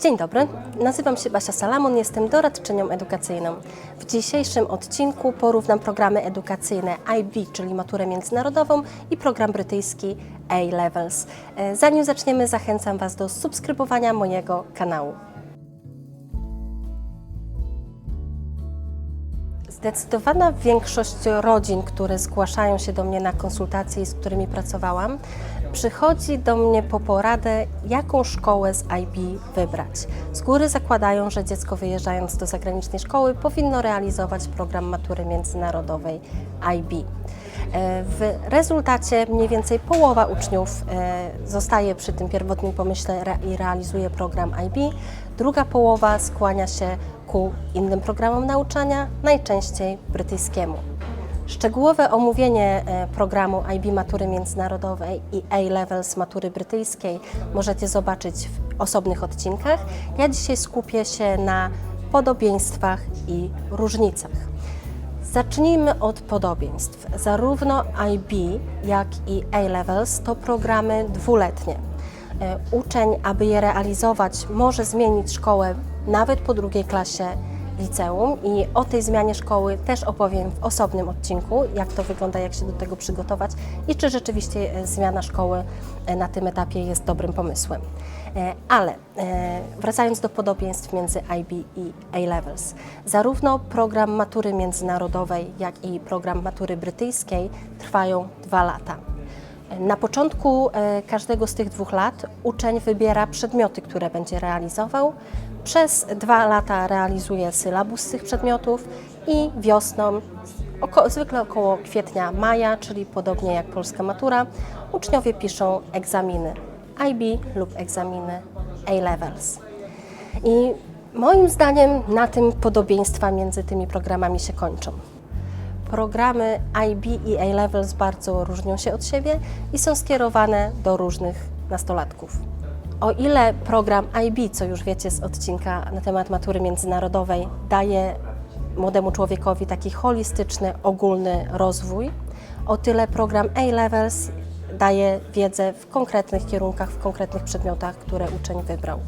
Dzień dobry, nazywam się Basia Salamon, jestem doradczynią edukacyjną. W dzisiejszym odcinku porównam programy edukacyjne IB, czyli maturę międzynarodową i program brytyjski A-Levels. E, Zanim zaczniemy, zachęcam Was do subskrybowania mojego kanału. Zdecydowana większość rodzin, które zgłaszają się do mnie na konsultacje i z którymi pracowałam, przychodzi do mnie po poradę, jaką szkołę z IB wybrać. Z góry zakładają, że dziecko wyjeżdżając do zagranicznej szkoły powinno realizować program matury międzynarodowej IB. E, W rezultacie mniej więcej połowa uczniów e, zostaje przy tym pierwotnym pomyśle i realizuje program IB, druga połowa skłania się ku innym programom nauczania, najczęściej brytyjskiemu. Szczegółowe omówienie e, programu IB Matury Międzynarodowej i A-Levels Matury Brytyjskiej możecie zobaczyć w osobnych odcinkach. Ja dzisiaj skupię się na podobieństwach i różnicach. Zacznijmy od podobieństw. Zarówno IB, jak i A-Levels to programy dwuletnie. E, Uczeń, aby je realizować, może zmienić szkołę nawet po drugiej klasie liceum i o tej zmianie szkoły też opowiem w osobnym odcinku, jak to wygląda, jak się do tego przygotować i czy rzeczywiście e, zmiana szkoły e, na tym etapie jest dobrym pomysłem. E, Ale e, wracając do podobieństw między IB i A-Levels, zarówno program matury międzynarodowej, jak i program matury brytyjskiej trwają dwa lata. Na początku e, każdego z tych dwóch lat uczeń wybiera przedmioty, które będzie realizował. Przez dwa lata realizuje sylabus tych przedmiotów i wiosną, oko, zwykle około kwietnia, maja, czyli podobnie jak polska matura, uczniowie piszą egzaminy IB lub egzaminy A-Levels. I moim zdaniem na tym podobieństwa między tymi programami się kończą. Programy IB i A-Levels bardzo różnią się od siebie i są skierowane do różnych nastolatków. O ile program IB, co już wiecie z odcinka na temat matury międzynarodowej, daje młodemu człowiekowi taki holistyczny, ogólny rozwój, o tyle program A-Levels daje wiedzę w konkretnych kierunkach, w konkretnych przedmiotach, które uczeń wybrał.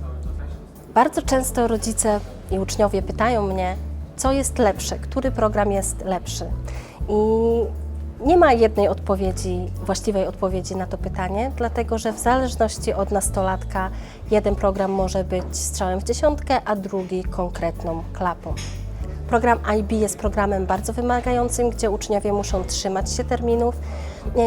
Bardzo często rodzice i uczniowie pytają mnie, co jest lepsze, który program jest lepszy. I nie ma jednej odpowiedzi, właściwej odpowiedzi na to pytanie, dlatego że w zależności od nastolatka jeden program może być strzałem w dziesiątkę, a drugi konkretną klapą. Program IB jest programem bardzo wymagającym, gdzie uczniowie muszą trzymać się terminów.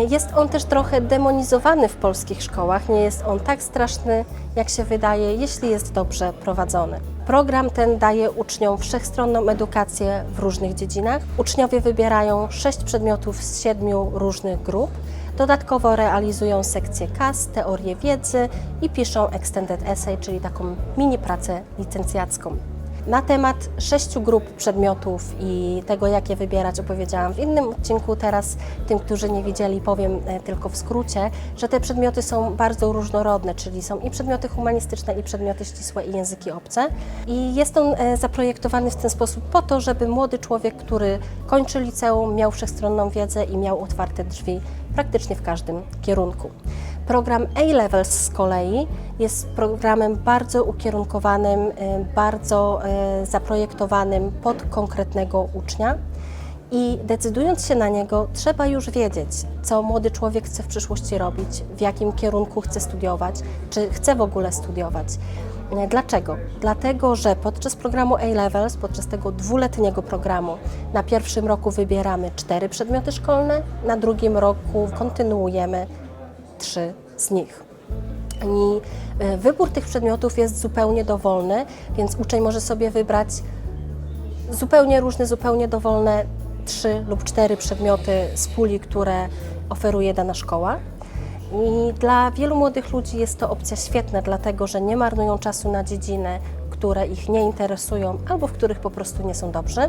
Jest on też trochę demonizowany w polskich szkołach. Nie jest on tak straszny, jak się wydaje, jeśli jest dobrze prowadzony. Program ten daje uczniom wszechstronną edukację w różnych dziedzinach. Uczniowie wybierają sześć przedmiotów z siedmiu różnych grup. Dodatkowo realizują sekcję KAS, teorię wiedzy i piszą extended essay, czyli taką mini pracę licencjacką. Na temat sześciu grup przedmiotów i tego, jak je wybierać, opowiedziałam w innym odcinku. Teraz tym, którzy nie widzieli, powiem e, tylko w skrócie, że te przedmioty są bardzo różnorodne, czyli są i przedmioty humanistyczne, i przedmioty ścisłe, i języki obce. I jest on e, zaprojektowany w ten sposób po to, żeby młody człowiek, który kończy liceum, miał wszechstronną wiedzę i miał otwarte drzwi praktycznie w każdym kierunku. Program A-Levels z kolei jest programem bardzo ukierunkowanym, y, bardzo y, zaprojektowanym pod konkretnego ucznia. I decydując się na niego, trzeba już wiedzieć, co młody człowiek chce w przyszłości robić, w jakim kierunku chce studiować, czy chce w ogóle studiować. Y, Dlaczego? Dlatego, że podczas programu A-Levels, podczas tego dwuletniego programu, na pierwszym roku wybieramy cztery przedmioty szkolne, na drugim roku kontynuujemy trzy z nich. I e, wybór tych przedmiotów jest zupełnie dowolny, więc uczeń może sobie wybrać zupełnie różne, zupełnie dowolne trzy lub cztery przedmioty z puli, które oferuje dana szkoła. I dla wielu młodych ludzi jest to opcja świetna, dlatego że nie marnują czasu na dziedziny, które ich nie interesują albo w których po prostu nie są dobrzy,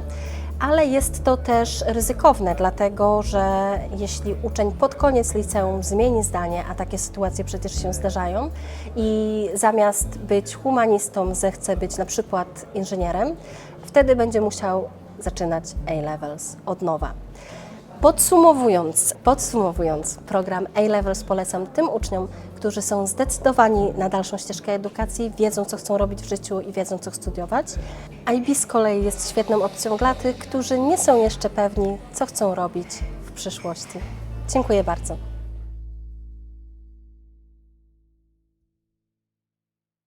ale jest to też ryzykowne, dlatego że jeśli uczeń pod koniec liceum zmieni zdanie, a takie sytuacje przecież się zdarzają, i zamiast być humanistą zechce być na przykład inżynierem, wtedy będzie musiał zaczynać A-levels od nowa. Podsumowując, podsumowując, program A-Levels polecam tym uczniom, którzy są zdecydowani na dalszą ścieżkę edukacji, wiedzą, co chcą robić w życiu i wiedzą, co studiować. IB z kolei jest świetną opcją dla tych, którzy nie są jeszcze pewni, co chcą robić w przyszłości. Dziękuję bardzo.